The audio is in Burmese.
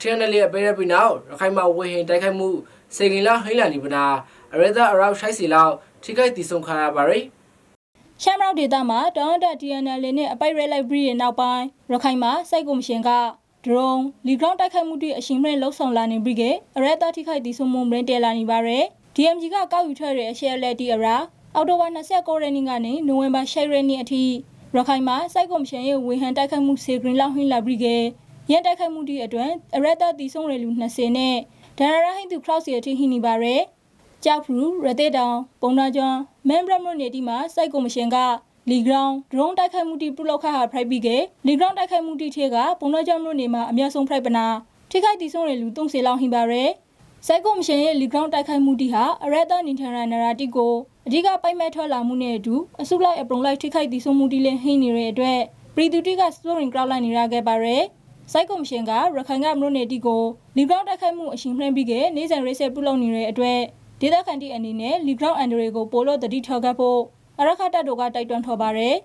TNL ရဲ့ပေးရပြီးနောက်ရခိုင်မှာဝေဟင်တိုက်ခိုက်မှုစေကင်လာဟိလာနီပနာအရသာအရောက်ရှိုက်စီလောက်ထိခိုက်တည်ဆုံခါရပါရီရှမ်းမြောက်ဒေသမှာတောင်းတ TNL နဲ့အပိုက်ရဲလိုက်ပြီးရဲ့နောက်ပိုင်းရခိုင်မှာစိုက်ကုမရှင်ကဒရုန်းလီဂရောင်းတိုက်ခိုက်မှုတွေအရှင်မြင့်လှုပ်ဆောင်လာနေပြီးကအရဲတာထိခိုက်တည်ဆုံမှုမရင်တဲလာနေပါရယ် DMG ကကောက်ယူထွက်တဲ့အရှယ်လက်တီအရာအောက်တိုဘာ29ရက်နေ့ကနေနိုဝင်ဘာ10ရက်နေ့အထိရခိုင်မှာစိုက်ကုမရှင်ရဲ့ဝေဟန်တိုက်ခိုက်မှုစေဂရင်လောက်ဟင်းလာပြီးက ရန်တိုက်ခိုက်မှုတွေအတွင်းအရဲတာတည်ဆုံရလူ20နဲ့ဒရရာဟိန်သူခရောက်စီအထိဟိနေပါရယ်ကြောက်ဖရူရသေးတောင်ပုံနာကျွန်းမန်ဘရမရိုနေတီမှာစိုက်ကော်မရှင်ကလီဂရောင်းဒရုန်းတိုက်ခိုက်မှုတီပြုလုပ်ခါဟာဖရိုက်ပြီးကလီဂရောင်းတိုက်ခိုက်မှုတီထဲကပုံနာကျွန်းမြို့နေမှာအများဆုံးဖရိုက်ပနာထိခိုက်တီဆုံးရလူ30လောက်ဟင်ပါရယ်စိုက်ကော်မရှင်ရဲ့လီဂရောင်းတိုက်ခိုက်မှုတီဟာအရက်တာနင်ထရန်နရာတီကိုအဓိကပိုက်မဲ့ထွက်လာမှုနဲ့အတူအစုလိုက်အပရုံလိုက်ထိခိုက်တီဆုံးမှုတီလည်းဟင်းနေတဲ့အတွက်ပြည်သူတီကစတိုရင်ကရောက်လိုက်နေရခဲ့ပါရယ် စိုက်ကော်မရှင်ကရခိုင်ကမြို့နယ်တီကိုလီဂရောင်းတိုက်ခိုက်မှုအရှင်မှန်းပြီးကနေစဉ်ရေးဆက်ပြုလုပ်နေတဲ့အတွက်ဒေသခံတီအနေနဲ့လီဂရောင်းအန်ဒရီကိုပိုလို့တတိထော်ကပ်ဖို့အရခတ်တပ်တို့ကတိုက်တွန်းထော်ပါတယ်